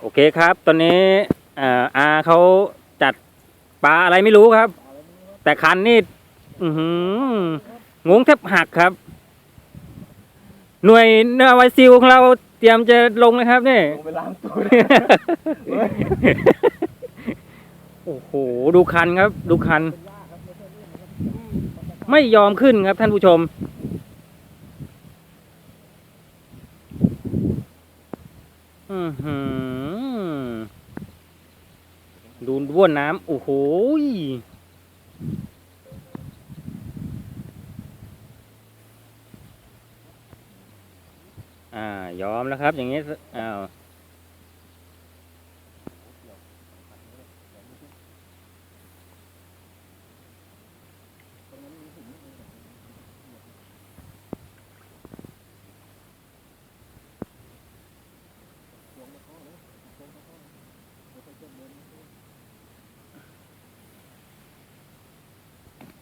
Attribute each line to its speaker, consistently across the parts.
Speaker 1: โอเคครับ ตอนนี้เอ่ออาเขาจัดปลาอะไรไม่รู้ครับ แต่คันนี่อือหืองงแทบหักครับ หน่วยเนื้อไวซิลของเราเตรียมจะลงนะครับนี่
Speaker 2: ลงไปล้างตัว
Speaker 1: โอ้โห ดูคันครับ ดูคัน ไม่ยอมขึ้นครับท่านผู้ชม อือหือดูด้วนน้ำโอ้โหอ่ายอมแล้วครับ อย่างนี้อ้าว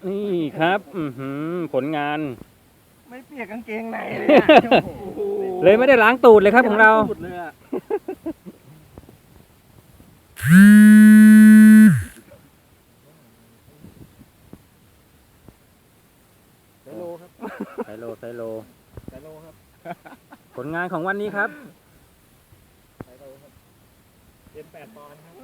Speaker 1: นี่ครับ อือหือผลงาน
Speaker 2: ไม่เปียกกางเกงในเลยอะโอ้โห
Speaker 1: เลยไม่ได้ล้างตูดเลยครับของเรา
Speaker 2: สุดเลยอะไซโลครับ
Speaker 1: ไซโลไซโล
Speaker 2: ไซโลครับ
Speaker 1: ผลงานของวันนี้ครับ
Speaker 2: ไซโลครับเป็นแปดปอนด์ครับ